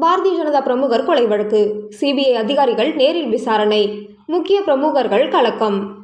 பாரதிய ஜனதா பிரமுகர் கொலை வழக்கு. சிபிஐ அதிகாரிகள் நேரில் விசாரணை. முக்கிய பிரமுகர்கள் கலக்கம்.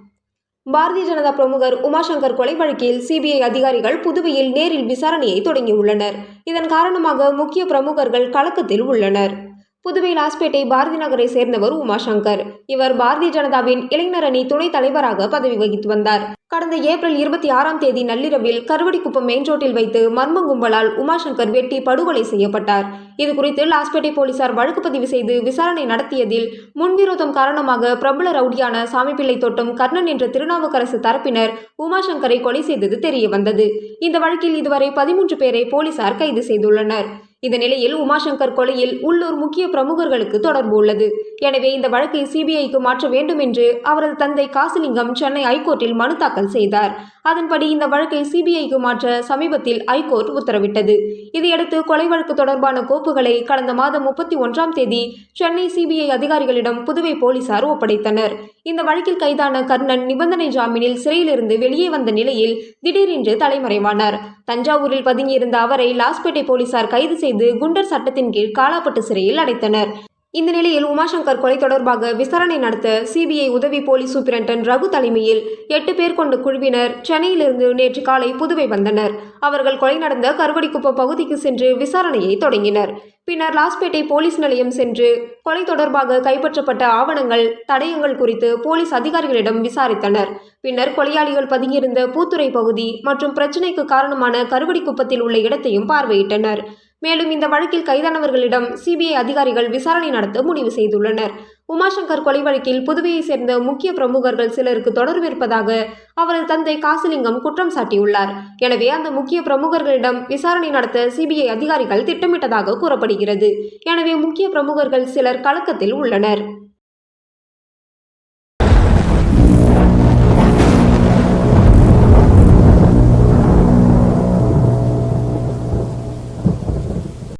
பாரதிய ஜனதா பிரமுகர் உமாசங்கர் கொலை வழக்கில் சிபிஐ அதிகாரிகள் புதுவையில் நேரில் விசாரணையை தொடங்கியுள்ளனர். இதன் காரணமாக முக்கிய பிரமுகர்கள் கலக்கத்தில் உள்ளனர். புதுவை லாஸ்பேட்டை பாரதி நகரை சேர்ந்தவர் உமாசங்கர். இவர் பாரதிய ஜனதாவின் இளைஞர் அணி துணைத் தலைவராக பதவி வகித்து வந்தார். கடந்த ஏப்ரல் இருபத்தி ஆறாம் தேதி நள்ளிரவில் கருவடிக்குப்பம் மெயின் ரோட்டில் வைத்து மர்ம கும்பலால் உமாசங்கர் வெட்டி படுகொலை செய்யப்பட்டார். இதுகுறித்து லாஸ்பேட்டை போலீசார் வழக்கு பதிவு செய்து விசாரணை நடத்தியதில் முன்விரோதம் காரணமாக பிரபல ரவுடியான சாமிப்பிள்ளை தோட்டம் கர்ணன் என்ற திருநாவுக்கரசு தரப்பினர் உமாசங்கரை கொலை செய்தது தெரிய வந்தது இந்த வழக்கில் இதுவரை பதிமூன்று பேரை போலீசார் கைது செய்துள்ளனர். இந்த நிலையில் உமாசங்கர் கொலையில் உள்ளூர் முக்கிய பிரமுகர்களுக்கு தொடர்பு உள்ளது. எனவே இந்த வழக்கை சிபிஐக்கு மாற்ற வேண்டும் என்று அவரது தந்தை காசிலிங்கம் சென்னை ஐகோர்ட்டில் மனு தாக்கல் செய்தார். அதன்படி இந்த வழக்கை சிபிஐக்கு மாற்ற சமீபத்தில் ஐகோர்ட் உத்தரவிட்டது. இதையடுத்து கொலை வழக்கு தொடர்பான கோப்புகளை கடந்த மாதம் முப்பத்தி ஒன்றாம் தேதி சென்னை சிபிஐ அதிகாரிகளிடம் புதுவை போலீசார் ஒப்படைத்தனர். இந்த வழக்கில் கைதான கர்ணன் நிபந்தனை ஜாமீனில் சிறையிலிருந்து வெளியே வந்த நிலையில் திடீரென்று தலைமறைவானார். தஞ்சாவூரில் பதுங்கியிருந்த அவரை லாஸ்பேட்டை போலீசார் கைது செய்து குண்டர் சட்டத்தின் கீழ் காலாப்பட்டு சிறையில் அடைத்தனர். இந்த நிலையில் உமாசங்கர் கொலை தொடர்பாக விசாரணை நடத்த சிபிஐ உதவி போலீஸ் சூப்பிரண்டன் ரகு தலைமையில் எட்டு பேர் கொண்ட குழுவினர் சென்னையிலிருந்து நேற்று காலை புதுவை வந்தனர். அவர்கள் கொலை நடந்த கருவடிக்குப்பம் பகுதிக்கு சென்று விசாரணையை தொடங்கினர். பின்னர் லாஸ்பேட்டை போலீஸ் நிலையம் சென்று கொலை தொடர்பாக கைப்பற்றப்பட்ட ஆவணங்கள் தடயங்கள் குறித்து போலீஸ் அதிகாரிகளிடம் விசாரித்தனர். பின்னர் கொலையாளிகள் பதுங்கியிருந்த பூத்துறை பகுதி மற்றும் பிரச்சினைக்கு காரணமான கருவடிக்குப்பத்தில் உள்ள இடத்தையும் பார்வையிட்டனர். மேலும் இந்த வழக்கில் கைதானவர்களிடம் சிபிஐ அதிகாரிகள் விசாரணை நடத்த முடிவு செய்துள்ளனர். உமாசங்கர் கொலை வழக்கில் புதுவையை சேர்ந்த முக்கிய பிரமுகர்கள் சிலருக்கு தொடர்பு இருப்பதாக அவரது தந்தை காசிலிங்கம் குற்றம் சாட்டியுள்ளார். எனவே அந்த முக்கிய பிரமுகர்களிடம் விசாரணை நடத்த சிபிஐ அதிகாரிகள் திட்டமிட்டதாக கூறப்படுகிறது. எனவே முக்கிய பிரமுகர்கள் சிலர் கலக்கத்தில் உள்ளனர்.